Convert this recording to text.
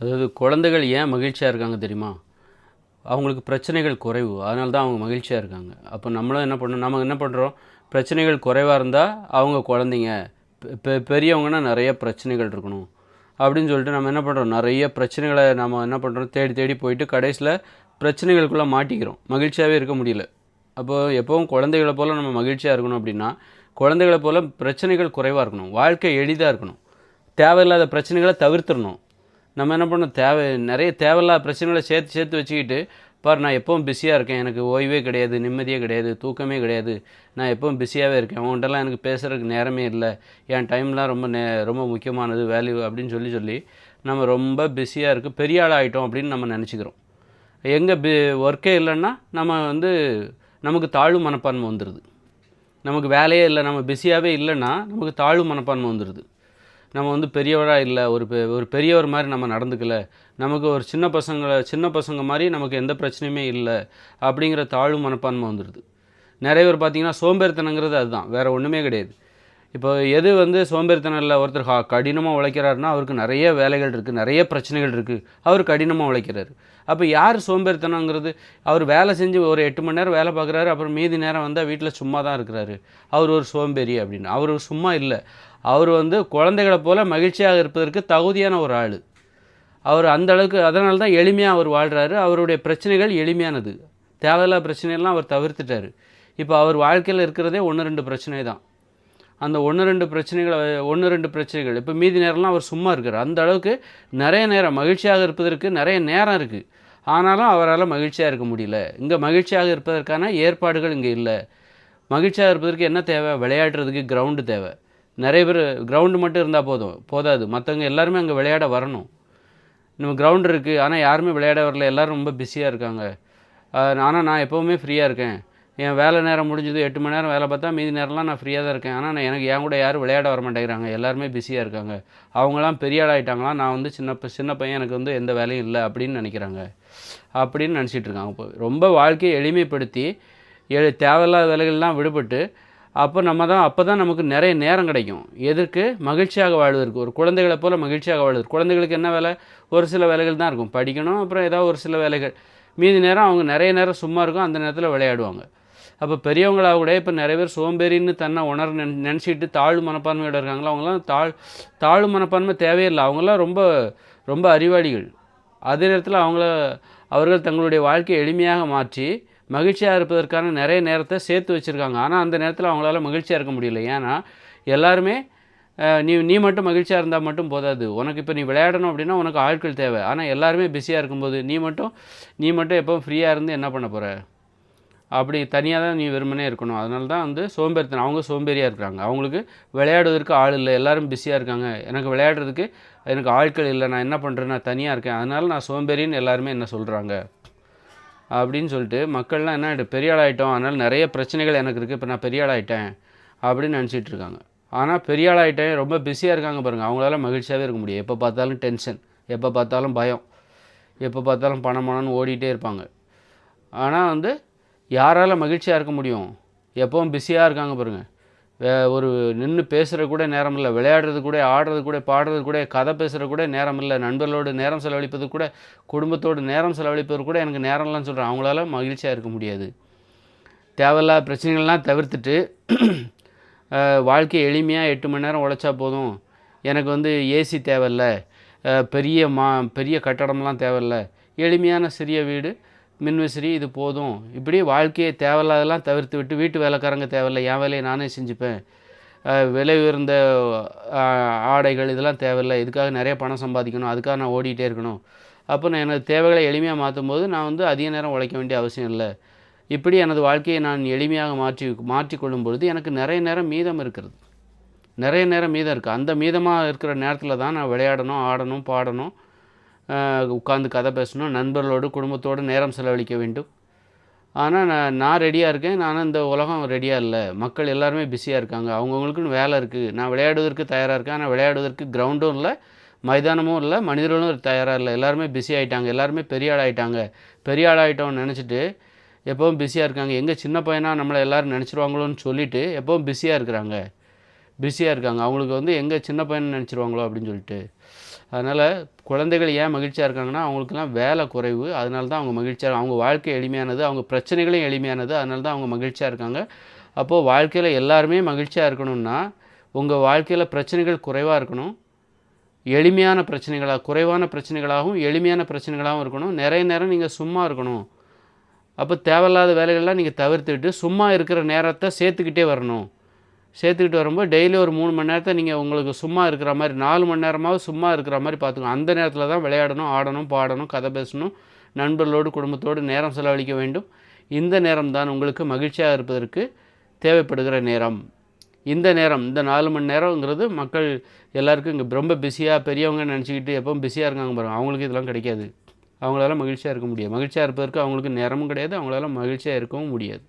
அதாவது குழந்தைகள் ஏன் மகிழ்ச்சியாக இருக்காங்க தெரியுமா? அவங்களுக்கு பிரச்சனைகள் குறைவு. அதனால தான் அவங்க மகிழ்ச்சியாக இருக்காங்க. அப்போ நம்மளும் என்ன பண்ணணும்? நம்ம என்ன பண்ணுறோம் பிரச்சனைகள் குறைவாக இருந்தால் அவங்க குழந்தைங்க பெ- பெ பெரியவங்கன்னா நிறைய பிரச்சனைகள் இருக்கணும். அப்படின்னு சொல்லிட்டு நம்ம என்ன பண்ணுறோம் நிறைய பிரச்சனைகளை நம்ம என்ன பண்ணுறோம் தேடி தேடி போயிட்டு கடைசியில் பிரச்சனைகளுக்குள்ளே மாட்டிக்கிறோம். மகிழ்ச்சியாகவே இருக்க முடியல. அப்போ எப்போவும் குழந்தைகளை போல் நம்ம மகிழ்ச்சியாக இருக்கணும் அப்படின்னா குழந்தைகளை போல் பிரச்சனைகள் குறைவாக இருக்கணும். வாழ்க்கை எளிதாக இருக்கணும். தேவையில்லாத பிரச்சனைகளை தவிர்த்துடணும். நம்ம என்ன பண்ணணும்? தேவை நிறைய தேவையில்லாத பிரச்சனைகளை சேர்த்து சேர்த்து வச்சுக்கிட்டு பார் நான் எப்பவும் பிஸியாக இருக்கேன். எனக்கு ஓய்வே கிடையாது நிம்மதியே கிடையாது தூக்கமே கிடையாது. நான் எப்பவும் பிஸியாகவே இருக்கேன். அவன்கிட்டலாம் எனக்கு பேசுகிறதுக்கு நேரமே இல்லை. என் டைம்லாம் ரொம்ப நே ரொம்ப முக்கியமானது வேல்யூ அப்படின்னு சொல்லி சொல்லி நம்ம ரொம்ப பிஸியாக இருக்குது பெரிய ஆள் ஆகிட்டோம் அப்படின்னு நம்ம நினச்சிக்கிறோம். எங்கே பி ஒர்க்கே இல்லைன்னா நம்ம வந்து நமக்கு தாழ்வு மனப்பான்மை வந்துடுது நமக்கு வேலையே இல்லை நம்ம பிஸியாகவே இல்லைன்னா நமக்கு தாழ்வு மனப்பான்மை வந்துடுது நம்ம வந்து பெரியவராக இல்லை ஒரு பெ ஒரு பெரியவர் மாதிரி நம்ம நடந்துக்கல. நமக்கு ஒரு சின்ன பசங்களை சின்ன பசங்க மாதிரி நமக்கு எந்த பிரச்சனையுமே இல்லை அப்படிங்கிற தாழ்வு மனப்பான்மை வந்துடுது நிறைய பேர் பார்த்திங்கன்னா சோம்பேறித்தனங்கிறது அதுதான். வேறு ஒன்றுமே கிடையாது. இப்போ எது வந்து சோம்பேறித்தனம் இல்லை ஒருத்தர் ஹா கடினமாக உழைக்கிறாருன்னா அவருக்கு நிறைய வேலைகள் இருக்குது நிறைய பிரச்சனைகள் இருக்குது அவர் கடினமாக உழைக்கிறாரு. அப்போ யார் சோம்பேறித்தனங்கிறது அவர் வேலை செஞ்சு ஒரு எட்டு மணி நேரம் வேலை பார்க்குறாரு அப்புறம் மீதி நேரம் வந்தால் வீட்டில் சும்மா தான் இருக்கிறாரு. அவர் ஒரு சோம்பேறி அப்படின்னு. அவர் சும்மா இல்லை. அவர் வந்து குழந்தைகளை போல் மகிழ்ச்சியாக இருப்பதற்கு தகுதியான ஒரு ஆள். அவர் அந்த அளவுக்கு அதனால தான் எளிமையாக அவர் வாழ்கிறாரு அவருடைய பிரச்சனைகள் எளிமையானது. தேவையில்லாத பிரச்சனையெல்லாம் அவர் தவிர்த்துட்டார். இப்போ அவர் வாழ்க்கையில் இருக்கிறதே ஒன்று ரெண்டு பிரச்சனை தான் அந்த ஒன்று ரெண்டு பிரச்சனைகளை ஒன்று ரெண்டு பிரச்சனைகள். இப்போ மீதி நேரம்லாம் அவர் சும்மா இருக்கார். அந்த அளவுக்கு நிறைய நேரம் மகிழ்ச்சியாக இருப்பதற்கு நிறைய நேரம் இருக்குது ஆனாலும் அவரால் மகிழ்ச்சியாக இருக்க முடியல. இங்கே மகிழ்ச்சியாக இருப்பதற்கான ஏற்பாடுகள் இங்கே இல்லை. மகிழ்ச்சியாக இருப்பதற்கு என்ன தேவை? விளையாடுறதுக்கு கிரவுண்டு தேவை. நிறைய பேர் கிரவுண்டு மட்டும் இருந்தால் போதும். போதாது. மற்றவங்க எல்லாருமே அங்கே விளையாட வரணும். நம்ம கிரவுண்ட் இருக்குது ஆனால் யாருமே விளையாட வரல. எல்லோரும் ரொம்ப பிஸியாக இருக்காங்க. ஆனால் நான் எப்போவுமே ஃப்ரீயாக இருக்கேன். என் வேலை நேரம் முடிஞ்சது எட்டு மணி நேரம் வேலை பார்த்தா மீதி நேரம்லாம் நான் ஃப்ரீயாக தான் இருக்கேன். ஆனால் நான் எனக்கு என் கூட யாரும் விளையாட வர மாட்டேங்கிறாங்க. எல்லாருமே பிஸியாக இருக்காங்க. அவங்களாம் பெரிய ஆள் நான் வந்து சின்ன ப- சின்ன பையன் எனக்கு வந்து எந்த வேலையும் இல்லை அப்படின்னு நினைக்கிறாங்க. அப்படின்னு நினச்சிட்டு இருக்காங்க இப்போ. ரொம்ப வாழ்க்கையை எளிமைப்படுத்தி எழு தேவையில்லாத வேலைகள்லாம் விடுபட்டு அப்போ நம்ம தான் அப்போ தான் நமக்கு நிறைய நேரம் கிடைக்கும். எதற்கு? மகிழ்ச்சியாக வாழ்வதற்கு. ஒரு குழந்தைகளை போல் மகிழ்ச்சியாக வாழ்வதற்கு. குழந்தைகளுக்கு என்ன வேலை? ஒரு சில வேலைகள் தான் இருக்கும். படிக்கணும் அப்புறம் ஏதாவது ஒரு சில வேலைகள். மீதி நேரம் அவங்க நிறைய நேரம் சும்மா இருக்கும். அந்த நேரத்தில் விளையாடுவாங்க. அப்போ பெரியவங்களாக கூட இப்போ நிறைய பேர் சோம்பேறின்னு தன்னை உணர் நினை நினச்சிட்டு தாழ்வு மனப்பான்மையோட இருக்காங்களா? அவங்களாம் தாழ் தாழ்வு மனப்பான்மை தேவையில்லை. அவங்களாம் ரொம்ப ரொம்ப அறிவாளிகள். அதே நேரத்தில் அவங்கள அவர்கள் தங்களுடைய வாழ்க்கையை எளிமையாக மாற்றி மகிழ்ச்சியாக இருப்பதற்கான நிறைய நேரத்தை சேர்த்து வச்சுருக்காங்க. ஆனால் அந்த நேரத்தில் அவங்களால மகிழ்ச்சியாக இருக்க முடியல. ஏன்னா எல்லாருமே நீ நீ மட்டும் மகிழ்ச்சியாக இருந்தால் மட்டும் போதாது. உனக்கு இப்போ நீ விளையாடணும் அப்படின்னா உனக்கு ஆட்கள் தேவை. ஆனால் எல்லாருமே பிஸியாக இருக்கும்போது நீ மட்டும் நீ மட்டும் எப்போ ஃப்ரீயாக இருந்து என்ன பண்ண போகிற அப்படி தனியாக தான் நீ வெறுமனே இருக்கணும். அதனால தான் வந்து சோம்பேறித்தனம். அவங்க சோம்பேறியாக இருக்கிறாங்க. அவங்களுக்கு விளையாடுவதற்கு ஆள் இல்லை. எல்லாரும் பிஸியாக இருக்காங்க. எனக்கு விளையாடுறதுக்கு எனக்கு ஆட்கள் இல்லை. நான் என்ன பண்ணுறேன் நான் தனியாக இருக்கேன். அதனால் நான் சோம்பேறின்னு எல்லாருமே என்ன சொல்கிறாங்க அப்படின்னு சொல்லிட்டு மக்கள்லாம் என்ன பெரிய ஆளாகிட்டோம் அதனால் நிறைய பிரச்சனைகள் எனக்கு இருக்குது இப்போ நான் பெரிய ஆள் அப்படின்னு நினச்சிட்டு இருக்காங்க. ஆனால் பெரிய ஆளாகிட்டேன் ரொம்ப பிஸியாக இருக்காங்க பாருங்கள் அவங்களால மகிழ்ச்சியாகவே இருக்க முடியும். எப்போ பார்த்தாலும் டென்ஷன் எப்போ பார்த்தாலும் பயம். எப்போ பார்த்தாலும் பணம் பணம்னு ஓடிட்டே இருப்பாங்க. ஆனால் வந்து யாரால் மகிழ்ச்சியாக இருக்க முடியும்? எப்பவும் பிஸியாக இருக்காங்க பாருங்கள் வே ஒரு நின்று பேசுகிற கூட நேரம் இல்லை விளையாடுறது கூட ஆடுறது கூட பாடுறது கூட கதை பேசுகிற கூட நேரம் இல்லை நண்பர்களோடு நேரம் செலவழிப்பது கூட குடும்பத்தோடு நேரம் செலவழிப்பது கூட எனக்கு நேரம் இல்லைன்னு சொல்கிறேன் அவங்களால மகிழ்ச்சியாக இருக்க முடியாது. தேவையில்லாத பிரச்சனைகள்லாம் தவிர்த்துட்டு வாழ்க்கை எளிமையாக எட்டு மணி நேரம் உழைச்சா போதும். எனக்கு வந்து ஏசி தேவையில்ல. பெரிய மா பெரிய கட்டடம்லாம் தேவையில்ல. எளிமையான சிறிய வீடு மின்விசிறி இது போதும். இப்படி வாழ்க்கையை தேவையில்லாதெல்லாம் தவிர்த்து விட்டு வீட்டு வேலைக்காரங்க தேவையில்லை. என் வேலையை நானே செஞ்சுப்பேன். விலை உயர்ந்த ஆடைகள் இதெல்லாம் தேவையில்லை. இதுக்காக நிறைய பணம் சம்பாதிக்கணும். அதுக்காக நான் ஓடிக்கிட்டே இருக்கணும். அப்போ நான் எனது தேவைகளை எளிமையாக மாற்றும் போது நான் வந்து அதிக நேரம் உழைக்க வேண்டிய அவசியம் இல்லை. இப்படி எனது வாழ்க்கையை நான் எளிமையாக மாற்றி மாற்றிக்கொள்ளும் பொழுது எனக்கு நிறைய நேரம் மீதம் இருக்கிறது. நிறைய நேரம் மீதம் இருக்குது அந்த மீதமாக இருக்கிற நேரத்தில் தான் நான் விளையாடணும் ஆடணும் பாடணும். உட்காந்து கதை பேசணும் நண்பர்களோடு குடும்பத்தோடு நேரம் செலவழிக்க வேண்டும். ஆனால் நான் நான் ரெடியாக இருக்கேன். நான் இந்த உலகம் ரெடியாக இல்லை. மக்கள் எல்லாருமே பிஸியாக இருக்காங்க. அவங்கவுங்களுக்குன்னு வேலை இருக்குது நான் விளையாடுவதற்கு தயாராக இருக்கேன். ஆனால் விளையாடுவதற்கு கிரவுண்டும் இல்லை மைதானமும் இல்லை மனிதர்களும் தயாராக இல்லை. எல்லாருமே பிஸி ஆகிட்டாங்க எல்லாருமே பெரிய ஆளாகிட்டாங்க ஆகிட்டாங்க பெரிய ஆள் நினச்சிட்டு எப்பவும் பிஸியாக இருக்காங்க. எங்கே சின்ன பையனா நம்மளை எல்லோரும் நினச்சிருவாங்களோன்னு சொல்லிவிட்டு எப்பவும் பிஸியாக இருக்கிறாங்க. பிஸியாக இருக்காங்க. அவங்களுக்கு வந்து எங்கே சின்ன பையன் நினச்சிருவாங்களோ அப்படின்னு சொல்லிட்டு. அதனால் குழந்தைகள் ஏன் மகிழ்ச்சியாக இருக்காங்கன்னா அவங்களுக்குலாம் வேலை குறைவு. அதனால தான் அவங்க மகிழ்ச்சியாக அவங்க வாழ்க்கை எளிமையானது அவங்க பிரச்சனைகளும் எளிமையானது. அதனால தான் அவங்க மகிழ்ச்சியாக இருக்காங்க. அப்போது வாழ்க்கையில் எல்லாருமே மகிழ்ச்சியாக இருக்கணும்னா உங்கள் வாழ்க்கையில் பிரச்சனைகள் குறைவாக இருக்கணும். எளிமையான பிரச்சனைகளாக குறைவான பிரச்சனைகளாகவும் எளிமையான பிரச்சனைகளாகவும் இருக்கணும். நிறைய நேரம் நீங்கள் சும்மா இருக்கணும். அப்போ தேவையில்லாத வேலைகள்லாம் நீங்கள் தவிர்த்துக்கிட்டு சும்மா இருக்கிற நேரத்தை சேர்த்துக்கிட்டே வரணும். சேர்த்துக்கிட்டு வரும்போது டெய்லி ஒரு மூணு மணி நேரத்தை நீங்கள் உங்களுக்கு சும்மா இருக்கிற மாதிரி நாலு மணி நேரமாவது சும்மா இருக்கிற மாதிரி பார்த்துக்கணும். அந்த நேரத்தில் தான் விளையாடணும் ஆடணும் பாடணும் கதை பேசணும் நண்பர்களோடு குடும்பத்தோடு நேரம் செலவழிக்க வேண்டும். இந்த நேரம் தான் உங்களுக்கு மகிழ்ச்சியாக இருப்பதற்கு தேவைப்படுகிற நேரம். இந்த நேரம் இந்த நாலு மணி நேரங்கிறது மக்கள் எல்லாருக்கும் இங்கே ரொம்ப பிஸியாக பெரியவங்க நினச்சிக்கிட்டு எப்பவும் பிஸியாக இருக்காங்க பாருங்கள் அவங்களுக்கு இதெல்லாம் கிடைக்காது. அவங்களால மகிழ்ச்சியாக இருக்க முடியாது. மகிழ்ச்சியாக இருப்பதற்கு அவங்களுக்கு நேரமும் கிடையாது. அவங்களால மகிழ்ச்சியாக இருக்கவும் முடியாது.